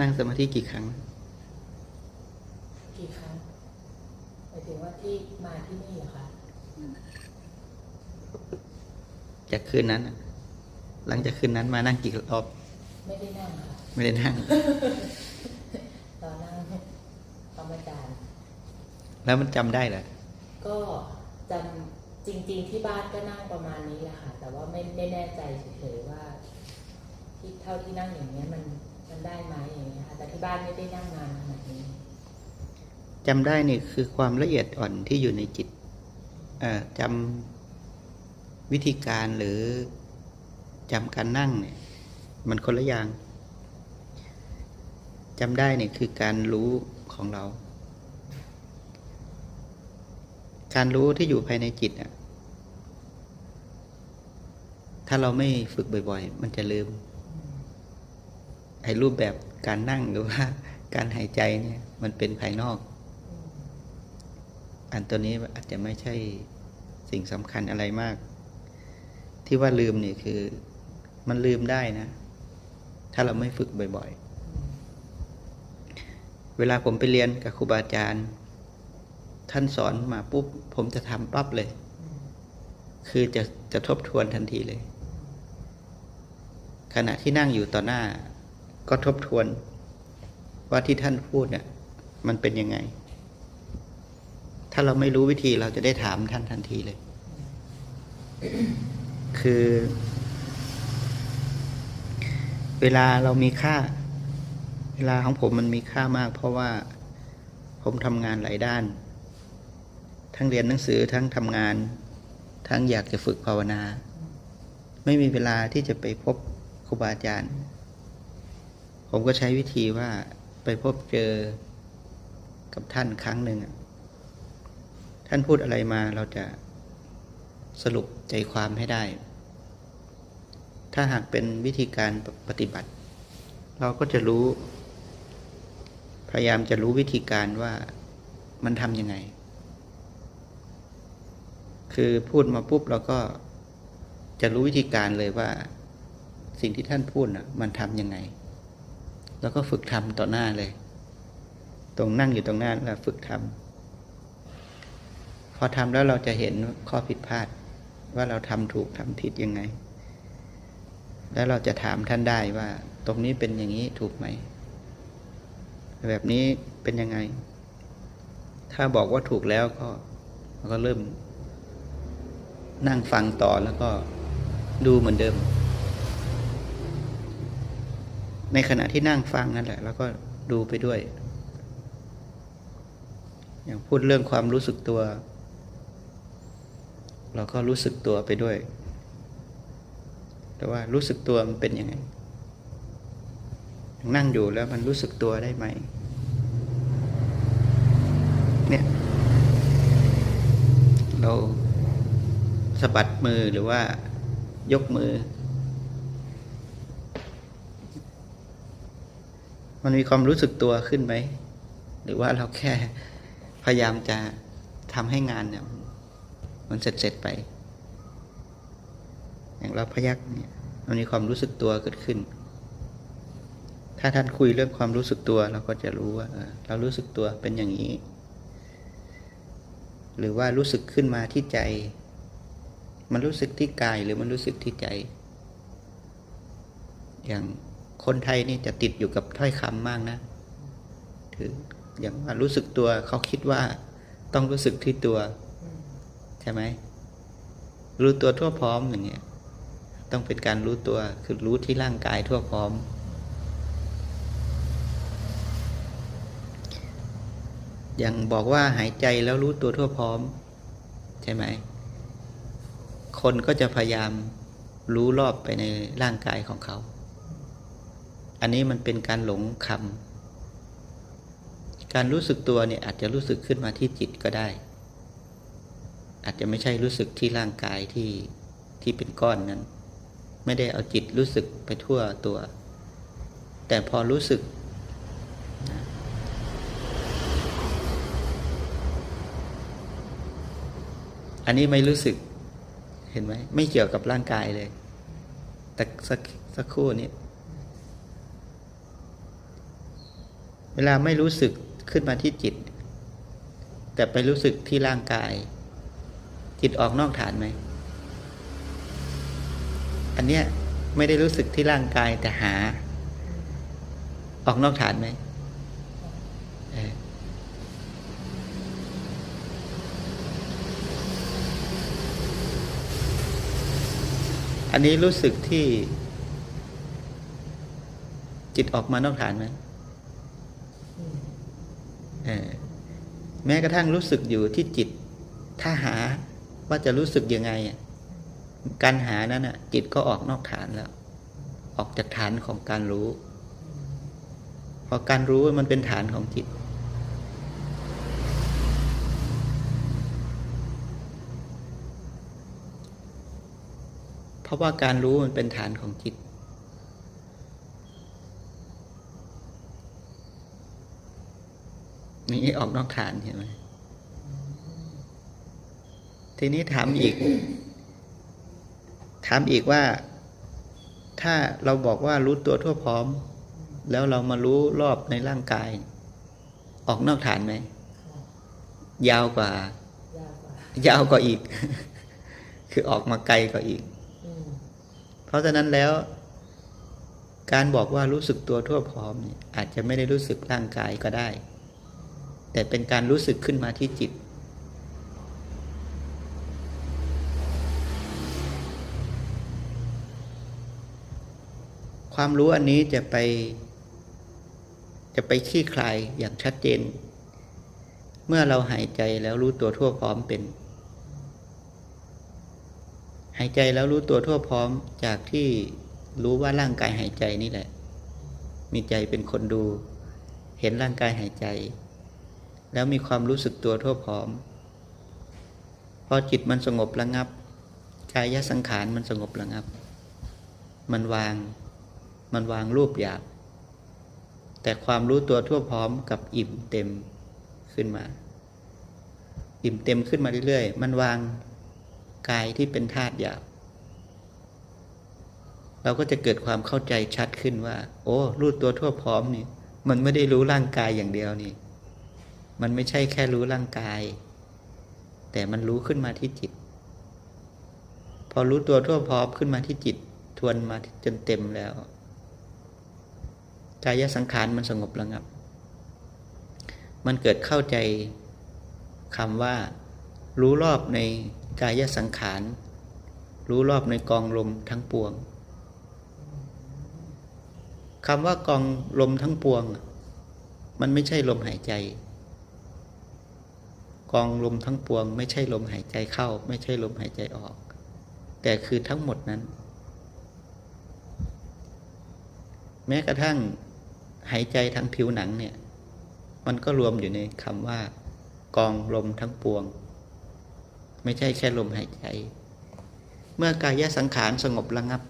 นั่งสมาธิกี่ครั้ง กี่ครั้งหมายถึงว่าที่มาที่นี่เหรอคะจากคืนนั้นน่ะหลังจากคืนนั้นมานั่งกี่รอบ ไม่ได้นั่งค่ะไม่ได้นั่งตอนนั่งพร้อมอาจารย์แล้วมันจำได้เหรอก็จำจริง ๆ ที่บ้านก็นั่งประมาณนี้แหละค่ะ แต่ว่าไม่ไม่แน่ใจเฉยๆว่าที่เท่าที่นั่งอย่างเงี้ยมัน มันได้ไหมอย่างเงี้ยค่ะแต่ที่บ้านไม่ได้นั่งนานขนาดนี้จำได้นี่คือความละเอียดอ่อนที่อยู่ในจิตจำวิธีการหรือจำการนั่งเนี่ยมันคนละอย่างจำได้เนี่ยคือการรู้ของเรา การรู้ที่อยู่ภายในจิตอะถ้าเราไม่ฝึกบ่อย ๆ มันจะลืม ไอ้รูปแบบการนั่งหรือว่าการหายใจเนี่ยมันเป็นภายนอก อันตัวนี้อาจจะไม่ใช่สิ่งสำคัญอะไรมาก ที่ว่าลืมนี่คือมันลืมได้นะ ถ้าเราไม่ฝึกบ่อย ๆ เวลาผมไปเรียนกับครูบาอาจารย์ ท่านสอนมาปุ๊บ ผมจะทำปั๊บเลย คือจะจะทบทวนทันทีเลย ขณะที่นั่งอยู่ต่อหน้า ก็ทบทวนว่าที่ท่านพูดเนี่ยมันเป็นยังไง ถ้าเราไม่รู้วิธีเราจะได้ถามท่านทันทีเลย คือ เวลาเรามีค่า เวลาของผมมันมีค่ามาก เพราะว่าผมทำงานหลายด้าน ทั้งเรียนหนังสือทั้งทำงาน ทั้งอยากจะฝึกภาวนา ไม่มีเวลาที่จะไปพบครูบาอาจารย์ ผมก็ใช้วิธีว่าไปพบเจอกับท่านครั้งหนึ่งท่านพูดอะไรมาเราจะสรุปใจความให้ได้ ถ้าหากเป็นวิธีการปฏิบัติ เราก็จะรู้ พยายามจะรู้วิธีการว่ามันทำยังไง คือพูดมาปุ๊บเราก็จะรู้วิธีการเลยว่า สิ่งที่ท่านพูดน่ะ มันทำยังไง แล้วก็ฝึกทำต่อหน้าเลย ตรงนั่งอยู่ตรงหน้าแล้วฝึกทำพอทำแล้วเราจะเห็นข้อผิดพลาด ว่าเราทำถูกทำผิดยังไง แล้วเราจะถามท่านได้ว่า ตรงนี้เป็นอย่างนี้ถูกไหม แบบนี้เป็นยังไง ถ้าบอกว่าถูกแล้วก็เราก็เริ่มนั่งฟังต่อแล้วก็ดูเหมือนเดิม ในขณะที่นั่งฟังนั่นแหละ แล้วก็ดูไปด้วย อย่างพูดเรื่องความรู้สึกตัว เราก็รู้สึกตัวไปด้วย แต่ว่ารู้สึกตัวมันเป็นยังไง นั่งอยู่แล้วมันรู้สึกตัวได้ไหมเนี่ยเราสะบัดมือหรือว่ายกมือ มันมีความรู้สึกตัวขึ้นไหม หรือว่าเราแค่พยายามจะทำให้งานเนี่ย มันเสร็จเสร็จๆไป อย่างเราพยักเนี่ยมันมีความรู้สึกตัวเกิดขึ้น ถ้าท่านคุยเรื่องความรู้สึกตัว เราก็จะรู้ว่าเรารู้สึกตัวเป็นอย่างนี้ หรือว่ารู้สึกขึ้นมาที่ใจ มันรู้สึกที่กายหรือมันรู้สึกที่ใจ อย่าง คนไทยนี่จะติดอยู่กับถ้อยคำมากนะ ถืออย่างว่ารู้สึกตัวเขาคิดว่าต้องรู้สึกที่ตัว ใช่ไหมรู้ตัวทั่วพร้อมอย่างเงี้ย ต้องเป็นการรู้ตัวคือรู้ที่ร่างกายทั่วพร้อม อย่างบอกว่าหายใจแล้วรู้ตัวทั่วพร้อม ใช่ไหม คนก็จะพยายามรู้รอบไปในร่างกายของเขา อันนี้มันเป็นการหลงคำการรู้สึกตัวเนี่ยอาจจะรู้สึกขึ้นมาที่จิตก็ได้ อาจจะไม่ใช่รู้สึกที่ร่างกายที่ที่เป็นก้อนนั้น ไม่ได้เอาจิตรู้สึกไปทั่วตัว แต่พอรู้สึกอันนี้ไม่รู้สึก เห็นไหม ไม่เกี่ยวกับร่างกายเลย แต่สักสักครู่นี้ เวลาไม่รู้สึกขึ้นมาที่จิต แต่ไปรู้สึกที่ร่างกาย จิตออกนอกฐานไหม อันเนี้ยไม่ได้รู้สึกที่ร่างกายแต่หา ออกนอกฐานไหมอันนี้รู้สึกที่จิตออกมานอกฐานไหม แม้กระทั่งรู้สึกอยู่ที่จิต ถ้าหาว่าจะรู้สึกยังไง การหานั้นอะจิตก็ออกนอกฐานแล้ว ออกจากฐานของการรู้เพอการรู้มันเป็นฐานของจิต เพราะว่าการรู้มันเป็นฐานของจิต นี่ออกนอกฐานใช่ไหมทีนี้ถามอีก ถามอีกว่า ถ้าเราบอกว่ารู้ตัวทั่วพร้อม แล้วเรามารู้รอบในร่างกาย ออกนอกฐานไหม ยาวกว่า ยาวกว่าอีก คือออกมาไกลกว่าอีก เพราะฉะนั้นแล้ว การบอกว่ารู้สึกตัวทั่วพร้อมเนี่ยอาจจะไม่ได้รู้สึกร่างกายก็ได้ แต่เป็นการรู้สึกขึ้นมาที่จิต ความรู้อันนี้จะไป จะไปคลี่คลายอย่างชัดเจน เมื่อเราหายใจแล้วรู้ตัวทั่วพร้อมเป็น หายใจแล้วรู้ตัวทั่วพร้อมจากที่รู้ว่าร่างกายหายใจนี่แหละ มีใจเป็นคนดู เห็นร่างกายหายใจ แล้วมีความรู้สึกตัวทั่วพร้อม พอจิตมันสงบระงับกายสังขารมันสงบระงับ มันวาง มันวางรูปหยาบ แต่ความรู้ตัวทั่วพร้อมกับอิ่มเต็มขึ้นมา อิ่มเต็มขึ้นมาเรื่อยๆ มันวางกายที่เป็นธาตุหยาบ เราก็จะเกิดความเข้าใจชัดขึ้นว่า โอ้ รู้ตัวทั่วพร้อมนี่ มันไม่ได้รู้ร่างกายอย่างเดียวนี่ มันไม่ใช่แค่รู้ร่างกาย แต่มันรู้ขึ้นมาที่จิต พอรู้ตัวทั่วพร้อมขึ้นมาที่จิต ทวนมาจนเต็มแล้วกายสังขารมันสงบระงับ มันเกิดเข้าใจคำว่า รู้รอบในกายสังขาร รู้รอบในกองลมทั้งปวงคำว่ากองลมทั้งปวง มันไม่ใช่ลมหายใจ กองลมทั้งปวง ไม่ใช่ลมหายใจเข้า ไม่ใช่ลมหายใจออก แต่คือทั้งหมดนั้น แม้กระทั่งหายใจทางผิวหนังเนี่ย มันก็รวมอยู่ในคำว่า กองลมทั้งปวง ไม่ใช่แค่ลมหายใจ เมื่อกายสังขารสงบระงับ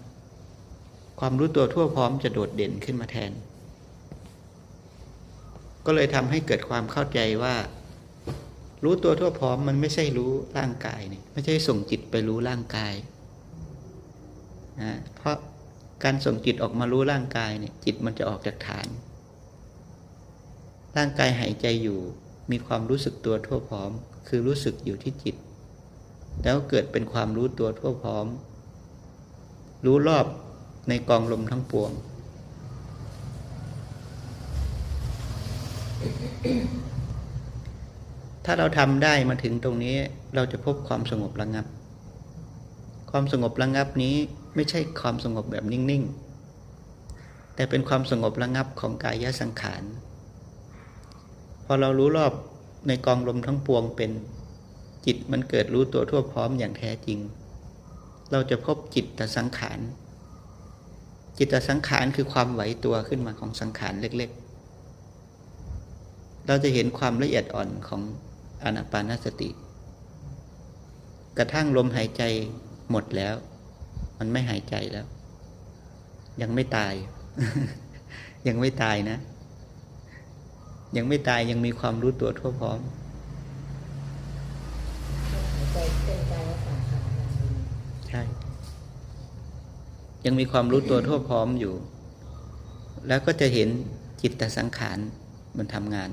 ความรู้ตัวทั่วพร้อมจะโดดเด่นขึ้นมาแทน ก็เลยทำให้เกิดความเข้าใจว่า รู้ตัวทั่วพร้อมมันไม่ใช่รู้ร่างกายนี่ไม่ใช่ส่งจิตไปรู้ร่างกายนะเพราะการส่งจิตออกมารู้ร่างกายเนี่ยจิตมันจะออกจากฐาน ร่างกายหายใจอยู่มีความรู้สึกตัวทั่วพร้อม คือรู้สึกอยู่ที่จิต แล้วเกิดเป็นความรู้ตัวทั่วพร้อม รู้รอบในกองลมทั้งปวง ถ้าเราทำได้มาถึงตรงนี้เราจะพบความสงบระงับ ความสงบระงับนี้ไม่ใช่ความสงบแบบนิ่งๆ แต่เป็นความสงบระงับของกายสังขาร พอเรารู้รอบในกองลมทั้งปวงเป็นจิตมันเกิดรู้ตัวทั่วพร้อมอย่างแท้จริง เราจะพบจิตตสังขาร จิตตสังขารคือความไหวตัวขึ้นมาของสังขารเล็กๆ เราจะเห็นความละเอียดอ่อนของ อนาปานสติ กระทั่งลมหายใจหมดแล้ว มันไม่หายใจแล้ว ยังไม่ตาย ยังไม่ตายนะ ยังไม่ตายยังมีความรู้ตัวทั่วพร้อมใจเป็นกายสังขารอย่างดีใช่ ยังมีความรู้ตัวทั่วพร้อมอยู่ แล้วก็จะเห็นจิตตสังขารมันทำงาน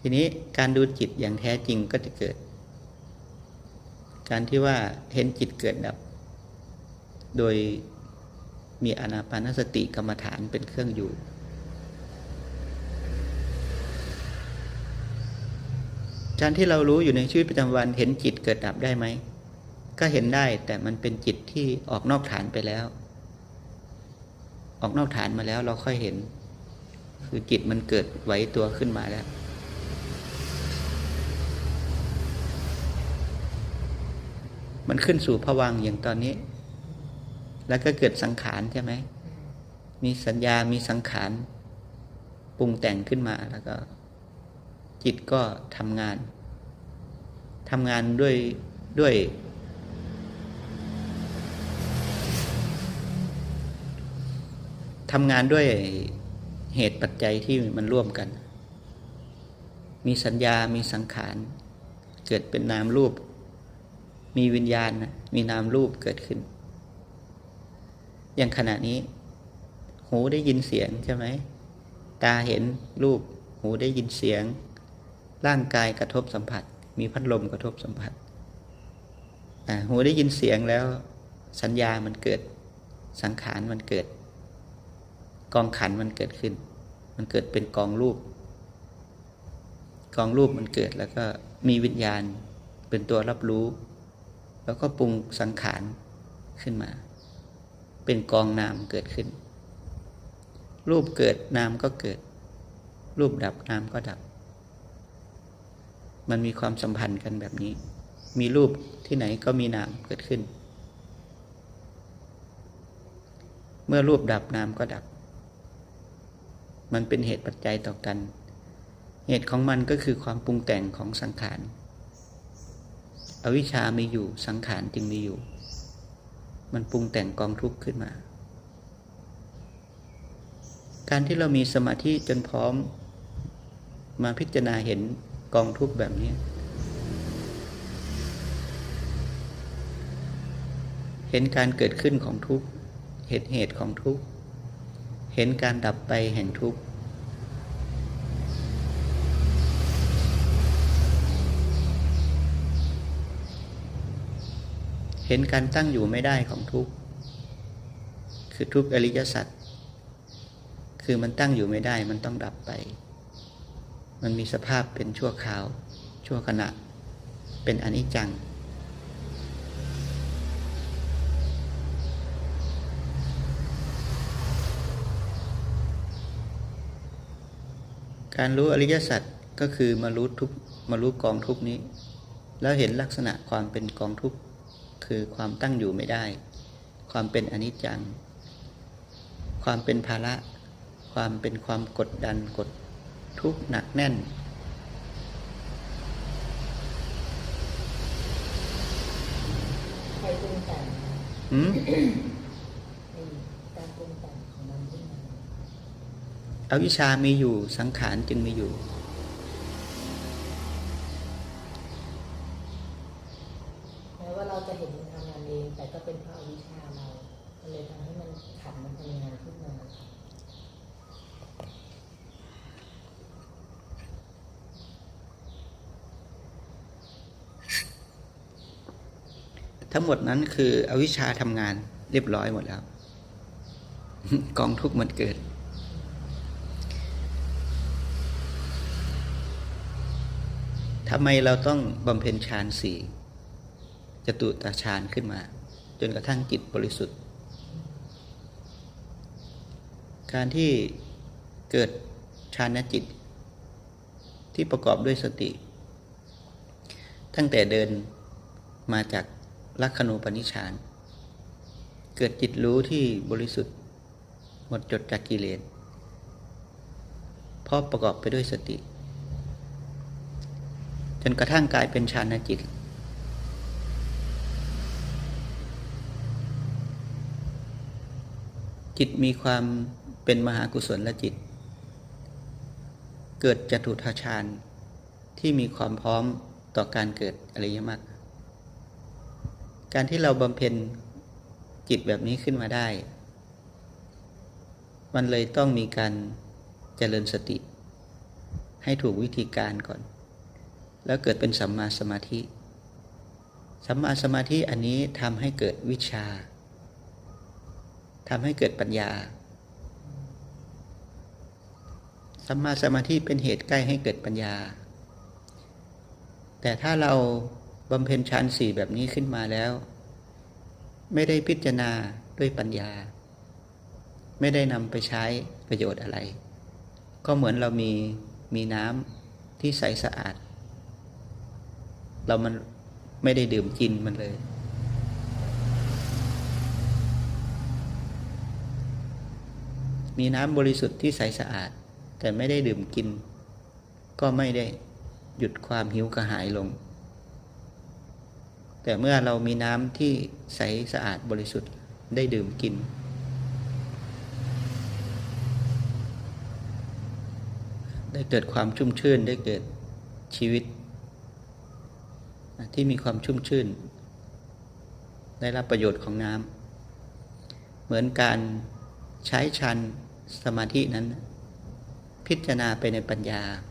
ทีนี้การดูจิตอย่างแท้จริงก็จะเกิด การที่ว่าเห็นจิตเกิดดับ โดยมีอนาปานสติกรรมฐานเป็นเครื่องอยู่ การที่เรารู้อยู่ในชีวิตประจำวันเห็นจิตเกิดดับได้ไหม ก็เห็นได้แต่มันเป็นจิตที่ออกนอกฐานไปแล้ว ออกนอกฐานมาแล้วเราค่อยเห็น คือจิตมันเกิดไหวตัวขึ้นมาแล้ว มันขึ้นสู่ผวังอย่างตอนนี้ แล้วก็เกิดสังขารใช่ไหม มีสัญญา มีสังขารปรุงแต่งขึ้นมาแล้วก็ จิตก็ทำงานทำงานด้วยด้วย ทำงานด้วยเหตุปัจจัยที่มันร่วมกัน มีสัญญา มีสังขาร เกิดเป็นนามรูป มีวิญญาณนะมีนามรูปเกิดขึ้น อย่างขณะนี้ หูได้ยินเสียงใช่ไหม ตาเห็นรูป หูได้ยินเสียง ร่างกายกระทบสัมผัส มีพัดลมกระทบสัมผัสหูได้ยินเสียงแล้ว สัญญามันเกิด สังขารมันเกิด กองขันมันเกิดขึ้น มันเกิดเป็นกองรูป กองรูปมันเกิดแล้วก็มีวิญญาณเป็นตัวรับรู้ แล้วก็ปรุงสังขารขึ้นมา เป็นกองนามเกิดขึ้น รูปเกิดนามก็เกิด รูปดับนามก็ดับ มันมีความสัมพันธ์กันแบบนี้ มีรูปที่ไหนก็มีนามเกิดขึ้น เมื่อรูปดับนามก็ดับ มันเป็นเหตุปัจจัยต่อกัน เหตุของมันก็คือความปรุงแต่งของสังขาร อวิชชามีอยู่สังขารจึงมีอยู่ มันปรุงแต่งกองทุกข์ขึ้นมา การที่เรามีสมาธิจนพร้อม มาพิจารณาเห็นกองทุกข์แบบนี้ เห็นการเกิดขึ้นของทุกข์ เหตุเหตุของทุกข์ เห็นการดับไปแห่งทุกข์ เห็นการตั้งอยู่ไม่ได้ของทุกข์คือทุกข์อริยสัจคือมันตั้งอยู่ไม่ได้มันต้องดับไป มันมีสภาพเป็นชั่วคราว ชั่วขณะ เป็นอนิจจัง การรู้อริยสัจก็คือมารู้ทุกมารู้กองทุกนี้ แล้วเห็นลักษณะความเป็นกองทุก คือความตั้งอยู่ไม่ได้ ความเป็นอนิจจัง ความเป็นภาระ ความเป็นความกดดันกดทุกข์หนักแน่น ใครปรุงแต่งหืมไอ้การปรุงแต่งของมันขึ้นมาอวิชชามีอยู่สังขารจึงมีอยู่ แม้ว่าเราจะเห็นมันทำงานเอง แต่ก็เป็นเพราะอวิชชาเรามันเลยทำให้มันขันมันทำงานขึ้นมา ทั้งหมดนั้นคืออวิชชาทำงานเรียบร้อยหมดแล้ว กองทุกข์มันเกิด ทำไมเราต้องบำเพ็ญฌานสี่จตุตฌานขึ้นมา จนกระทั่งจิตบริสุทธิ์ การที่เกิดฌานจิต ที่ประกอบด้วยสติ ตั้งแต่เดินมาจาก ลักขณูปนิชฌาน เกิดจิตรู้ที่บริสุทธิ์ หมดจดจากกิเลสเพราะประกอบไปด้วยสติ จนกระทั่งกลายเป็นฌานจิต จิตมีความเป็นมหากุศลและจิต เกิดจตุทฌานที่มีความพร้อมต่อการเกิดอริยมรรค การที่เราบำเพ็ญจิตแบบนี้ขึ้นมาได้ มันเลยต้องมีการเจริญสติ ให้ถูกวิธีการก่อน แล้วเกิดเป็นสัมมาสมาธิ สัมมาสมาธิอันนี้ทำให้เกิดวิชาทำให้เกิดปัญญา สัมมาสมาธิเป็นเหตุใกล้ให้เกิดปัญญา แต่ถ้าเรา บำเพ็ญฌานสี่แบบนี้ขึ้นมาแล้ว ไม่ได้พิจารณาด้วยปัญญา ไม่ได้นำไปใช้ประโยชน์อะไร ก็เหมือนเรามีมีน้ำที่ใสสะอาด เรามันไม่ได้ดื่มกินมันเลย มีน้ำบริสุทธิ์ที่ใสสะอาด แต่ไม่ได้ดื่มกิน ก็ไม่ได้หยุดความหิวกระหายลง แต่เมื่อเรามีน้ำที่ใสสะอาดบริสุทธิ์ได้ดื่มกิน ได้เกิดความชุ่มชื่นได้เกิดชีวิต ที่มีความชุ่มชื่น ได้รับประโยชน์ของน้ำเหมือนการใช้ชันสมาธินั้น พิจารณาไปในปัญญา เ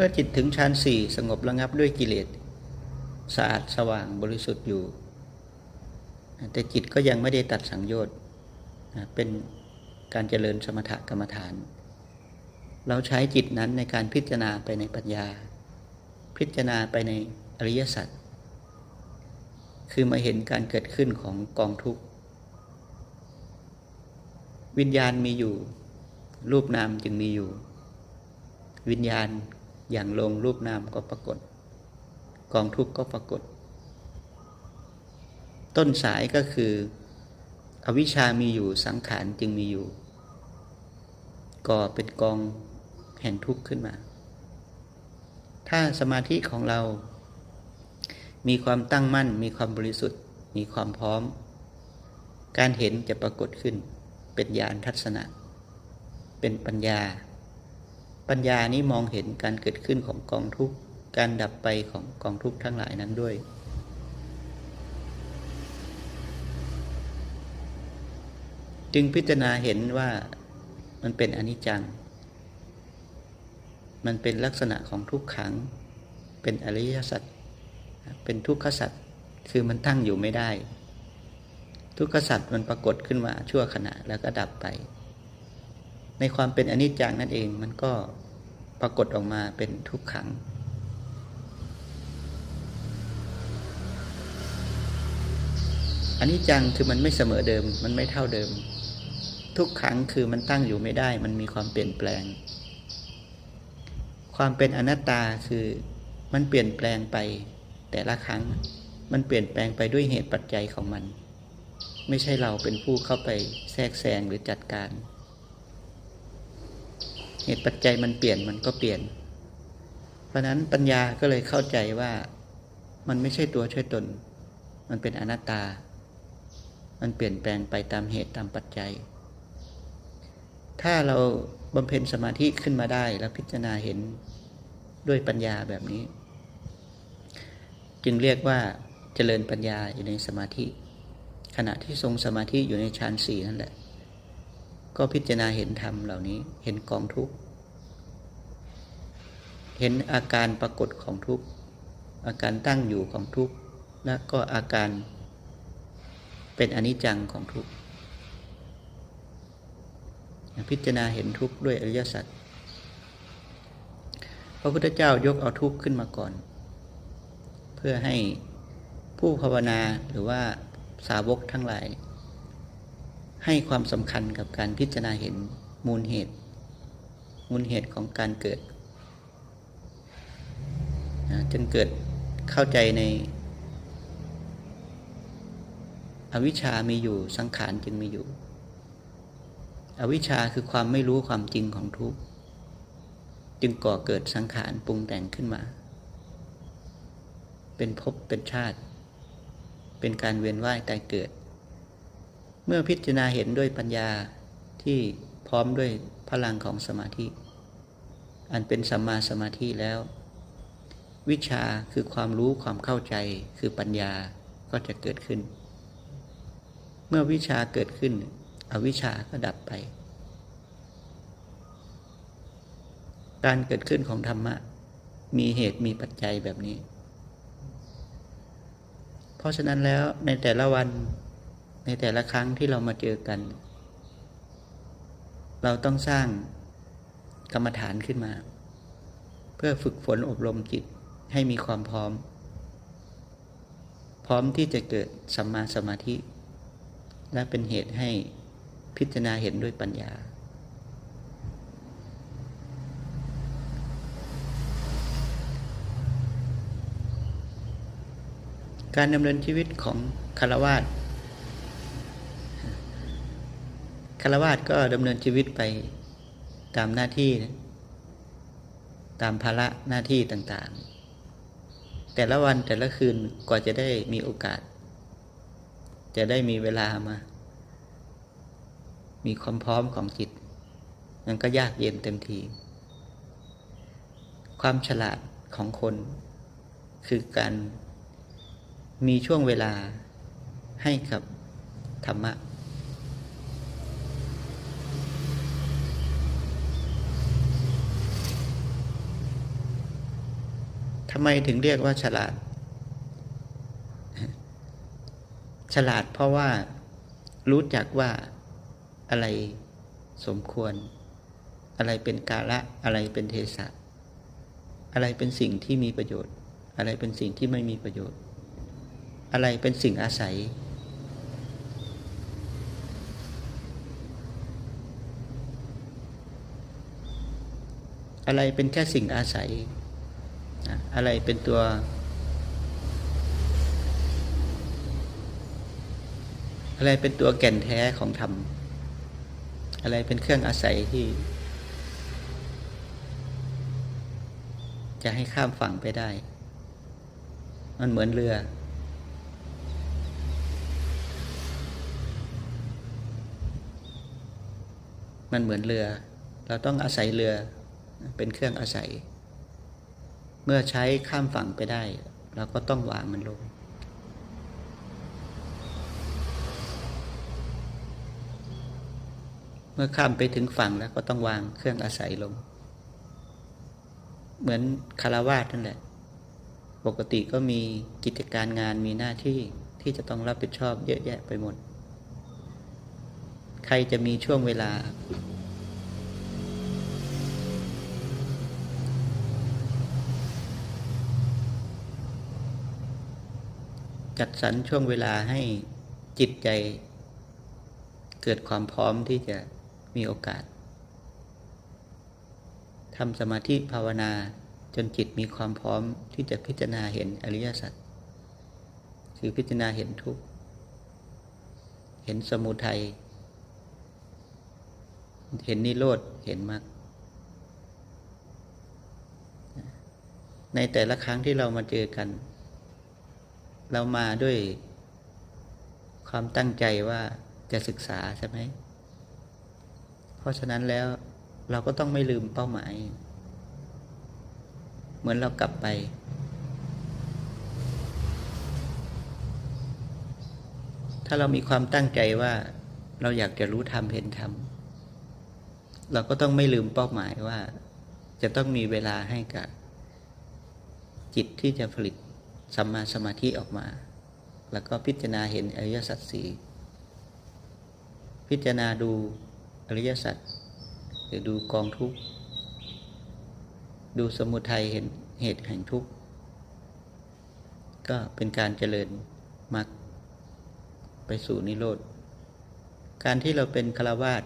มื่อจิตถึงฌานสี่สงบระงับด้วยกิเลสสะอาดสว่างบริสุทธิ์อยู่ แต่จิตก็ยังไม่ได้ตัดสังโยชน์เป็นการเจริญสมถกรรมฐาน เราใช้จิตนั้นในการพิจารณาไปในปัญญา พิจารณาไปในอริยสัจคือมาเห็นการเกิดขึ้นของกองทุกข์ วิญญาณมีอยู่ รูปนามจึงมีอยู่ วิญญาณ อย่างลงรูปนามก็ปรากฏ กองทุกข์ก็ปรากฏ ต้นสายก็คือ อวิชามีอยู่สังขารจึงมีอยู่ก่อเป็นกองแห่งทุกข์ขึ้นมา ถ้าสมาธิของเรา มีความตั้งมั่น มีความบริสุทธิ์ มีความพร้อม การเห็นจะปรากฏขึ้น เป็นญาณทัศนะ เป็นปัญญา ปัญญานี้มองเห็นการเกิดขึ้นของกองทุกข์การดับไปของกองทุกข์ทั้งหลายนั้นด้วย จึงพิจารณาเห็นว่ามันเป็นอนิจจัง มันเป็นลักษณะของทุกขัง เป็นอริยสัจ เป็นทุกขสัจ คือมันตั้งอยู่ไม่ได้ ทุกขสัจมันปรากฏขึ้นมาชั่วขณะแล้วก็ดับไป ในความเป็นอนิจจังนั่นเองมันก็ปรากฏออกมาเป็นทุกขังอนิจจังคือมันไม่เสมอเดิม มันไม่เท่าเดิม ทุกขังคือมันตั้งอยู่ไม่ได้ มันมีความเปลี่ยนแปลง ความเป็นอนัตตาคือมันเปลี่ยนแปลงไป แต่ละครั้ง มันเปลี่ยนแปลงไปด้วยเหตุปัจจัยของมัน ไม่ใช่เราเป็นผู้เข้าไปแทรกแซงหรือจัดการ เหตุปัจจัยมันเปลี่ยนมันก็เปลี่ยน เพราะนั้นปัญญาก็เลยเข้าใจว่ามันไม่ใช่ตัวช่วยตน มันเป็นอนัตตา มันเปลี่ยนแปลงไปตามเหตุตามปัจจัย ถ้าเราบำเพ็ญสมาธิขึ้นมาได้แล้วพิจารณาเห็นด้วยปัญญาแบบนี้ จึงเรียกว่าเจริญปัญญาอยู่ในสมาธิ ขณะที่ทรงสมาธิอยู่ในฌานสี่นั่นแหละ ก็พิจารณาเห็นธรรมเหล่านี้ เห็นกองทุกข์ เห็นอาการปรากฏของทุกข์ อาการตั้งอยู่ของทุกข์ และก็อาการเป็นอนิจจังของทุกข์ พิจารณาเห็นทุกข์ด้วยอริยสัจ พระพุทธเจ้ายกเอาทุกข์ขึ้นมาก่อน เพื่อให้ผู้ภาวนาหรือว่าสาวกทั้งหลาย ให้ความสำคัญกับการพิจารณาเห็นมูลเหตุ มูลเหตุของการเกิดจึงเกิดเข้าใจใน อวิชชามีอยู่สังขารจึงมีอยู่ อวิชชาคือความไม่รู้ความจริงของทุกข์จึงก่อเกิดสังขารปรุงแต่งขึ้นมา เป็นภพเป็นชาติ เป็นการเวียนว่ายตายเกิด เมื่อพิจารณาเห็นด้วยปัญญาที่พร้อมด้วยพลังของสมาธิ อันเป็นสัมมาสมาธิแล้ว วิชาคือความรู้ความเข้าใจคือปัญญาก็จะเกิดขึ้น เมื่อวิชาเกิดขึ้น อวิชาก็ดับไป การเกิดขึ้นของธรรมะ มีเหตุมีปัจจัยแบบนี้ เพราะฉะนั้นแล้วในแต่ละวัน ในแต่ละครั้งที่เรามาเจอกัน เราต้องสร้างกรรมฐานขึ้นมา เพื่อฝึกฝนอบรมจิตให้มีความพร้อม พร้อมที่จะเกิดสัมมาสมาธิ และเป็นเหตุให้พิจารณาเห็นด้วยปัญญา การดำเนินชีวิตของคารวาส คารวาสก็ดำเนินชีวิตไปตามหน้าที่นะตามภาระหน้าที่ต่างๆ แต่ละวันแต่ละคืนกว่าจะได้มีโอกาส จะได้มีเวลามา มีความพร้อมของจิต มันก็ยากเย็นเต็มที ความฉลาดของคน คือการมีช่วงเวลาให้กับธรรมะ ทำไมถึงเรียกว่าฉลาด ฉลาดเพราะว่ารู้จักว่าอะไรสมควร อะไรเป็นกาละอะไรเป็นเทศะอะไรเป็นสิ่งที่มีประโยชน์ อะไรเป็นสิ่งที่ไม่มีประโยชน์ อะไรเป็นสิ่งอาศัย อะไรเป็นแค่สิ่งอาศัย อะไรเป็นตัวอะไรเป็นตัวแก่นแท้ของธรรม อะไรเป็นเครื่องอาศัยที่ จะให้ข้ามฝั่งไปได้ มันเหมือนเรือ มันเหมือนเรือ เราต้องอาศัยเรือ เป็นเครื่องอาศัย เมื่อใช้ข้ามฝั่งไปได้เราก็ต้องวางมันลง เมื่อข้ามไปถึงฝั่งแล้วก็ต้องวางเครื่องอาศัยลง เหมือนคารวาสนั่นแหละ ปกติก็มีกิจการงานมีหน้าที่ที่จะต้องรับผิดชอบเยอะแยะไปหมด ใครจะมีช่วงเวลา จัดสรรช่วงเวลาให้จิตใจ เกิดความพร้อมที่จะมีโอกาสทำสมาธิภาวนาจนจิตมีความพร้อมที่จะพิจารณาเห็นอริยสัจคือพิจารณาเห็นทุกข์เห็นสมุทัยเห็นนิโรธเห็นมรรคในแต่ละครั้งที่เรามาเจอกัน เรามาด้วยความตั้งใจว่าจะศึกษาใช่ไหม เพราะฉะนั้นแล้วเราก็ต้องไม่ลืมเป้าหมาย เหมือนเรากลับไป ถ้าเรามีความตั้งใจว่าเราอยากจะรู้ธรรมเห็นธรรม เราก็ต้องไม่ลืมเป้าหมายว่า จะต้องมีเวลาให้กับจิตที่จะผลิต สัมมาสมาธิออกมา แล้วก็พิจารณาเห็นอริยสัจสีพิจารณาดูอริยสัจหรือดูกองทุกข์ดูสมุทัยเห็นเหตุแห่งทุกข์ก็เป็นการเจริญมรรคไปสู่นิโรธ การที่เราเป็นฆราวาส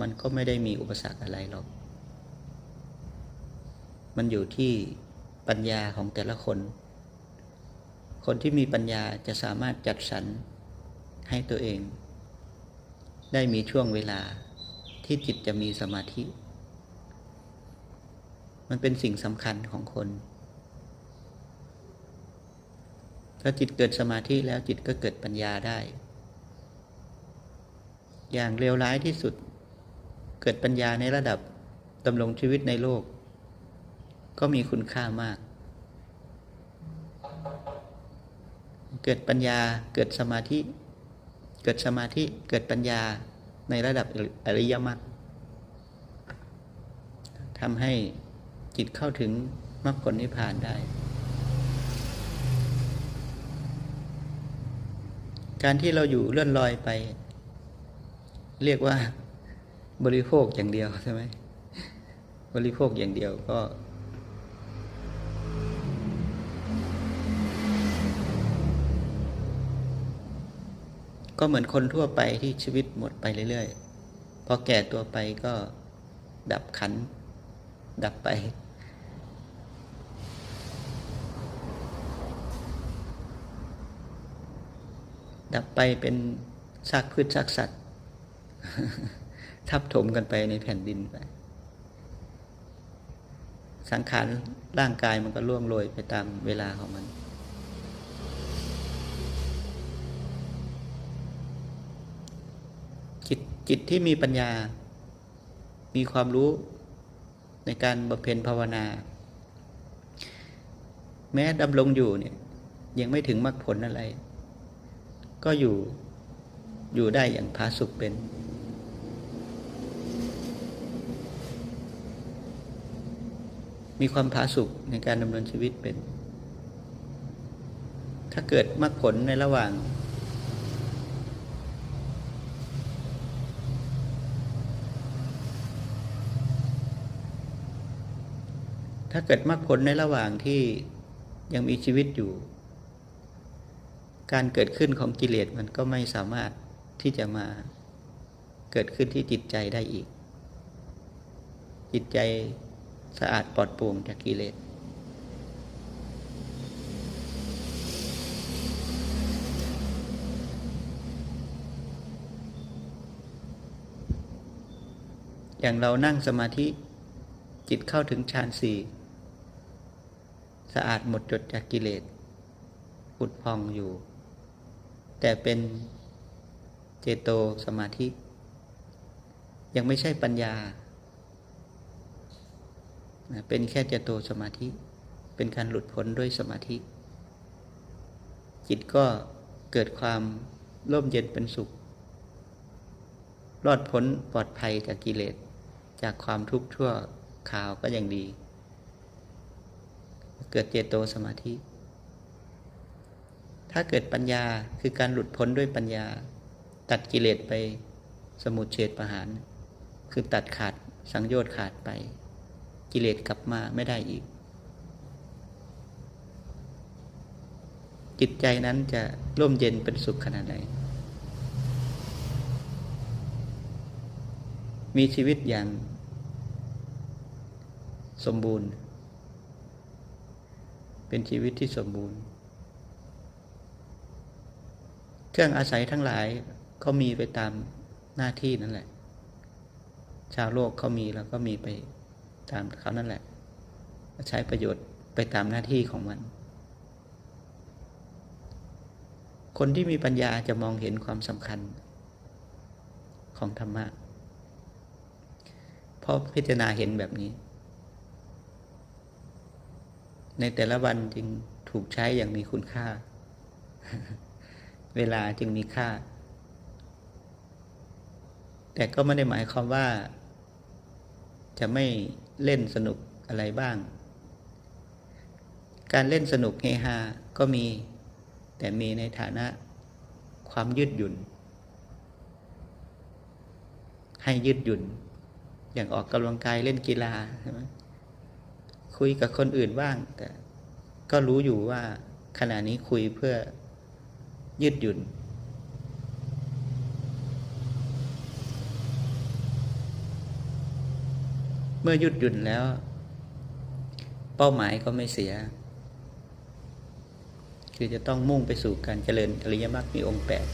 มันก็ไม่ได้มีอุปสรรคอะไรหรอก มันอยู่ที่ปัญญาของแต่ละคน คนที่มีปัญญาจะสามารถจัดสรรให้ตัวเอง ได้มีช่วงเวลาที่จิตจะมีสมาธิ มันเป็นสิ่งสำคัญของคน ถ้าจิตเกิดสมาธิแล้วจิตก็เกิดปัญญาได้ อย่างเลวร้ายที่สุด เกิดปัญญาในระดับดำรงชีวิตในโลก ก็มีคุณค่ามาก เกิดปัญญา เกิดสมาธิ เกิดสมาธิ เกิดปัญญาในระดับอริยมรรคทำให้จิตเข้าถึงมรรคผลนิพพานได้ การที่เราอยู่เลื่อนลอยไป เรียกว่าบริโภคอย่างเดียวใช่ไหมบริโภคอย่างเดียวก็ ก็เหมือนคนทั่วไปที่ชีวิตหมดไปเรื่อยๆ พอแก่ตัวไปก็ดับขัน ดับไป ดับไปเป็นซากพืชซากสัตว์ ทับถมกันไปในแผ่นดินไป สังขารร่างกายมันก็ล่วงโรยไปตามเวลาของมัน จิตจิตที่มีปัญญา มีความรู้ในการบำเพ็ญภาวนา แม้ดำรงอยู่เนี่ยยังไม่ถึงมรรคผลอะไร ก็อยู่อยู่ได้อย่างผาสุกเป็น มีความผาสุกในการดำเนินชีวิตเป็น ถ้าเกิดมรรคผลในระหว่าง ถ้าเกิดมรรคผลในระหว่างที่ยังมีชีวิตอยู่ การเกิดขึ้นของกิเลสมันก็ไม่สามารถที่จะมาเกิดขึ้นที่จิตใจได้อีก จิตใจสะอาดปลอดโปร่งจากกิเลสอย่างเรานั่งสมาธิจิตเข้าถึงฌานสี่ สะอาดหมดจดจากกิเลสผุดพองอยู่ แต่เป็นเจโตสมาธิ ยังไม่ใช่ปัญญา เป็นแค่เจโตสมาธิ เป็นการหลุดพ้นด้วยสมาธิ จิตก็เกิดความร่มเย็นเป็นสุข รอดพ้นปลอดภัยจากกิเลส จากความทุกข์ชั่วข่าวก็ยังดี เกิดเจโตสมาธิ ถ้าเกิดปัญญาคือการหลุดพ้นด้วยปัญญา ตัดกิเลสไปสมุทเฉดประหาร คือตัดขาดสังโยชน์ขาดไป กิเลสกลับมาไม่ได้อีก จิตใจนั้นจะร่มเย็นเป็นสุขขนาดไหนมีชีวิตอย่างสมบูรณ์ เป็นชีวิตที่สมบูรณ์ เครื่องอาศัยทั้งหลายก็มีไปตามหน้าที่นั่นแหละ ชาวโลกเขามีแล้วก็มีไปตามเขานั่นแหละ ใช้ประโยชน์ไปตามหน้าที่ของมัน คนที่มีปัญญาจะมองเห็นความสำคัญของธรรมะเพราะพิจารณาเห็นแบบนี้ ในแต่ละวันจึงถูกใช้อย่างมีคุณค่า เวลาจึงมีค่า แต่ก็ไม่ได้หมายความว่า จะไม่เล่นสนุกอะไรบ้าง การเล่นสนุกเฮฮาก็มี แต่มีในฐานะความยืดหยุ่น ให้ยืดหยุ่น อย่างออกกำลังกายเล่นกีฬาใช่ไหม คุยกับคนอื่นบ้าง แต่ ก็รู้อยู่ว่าขณะนี้คุยเพื่อยืดหยุ่น เมื่อยืดหยุ่นแล้ว เป้าหมายก็ไม่เสีย คือจะต้องมุ่งไปสู่การเจริญอริยมรรคมีองค์แปด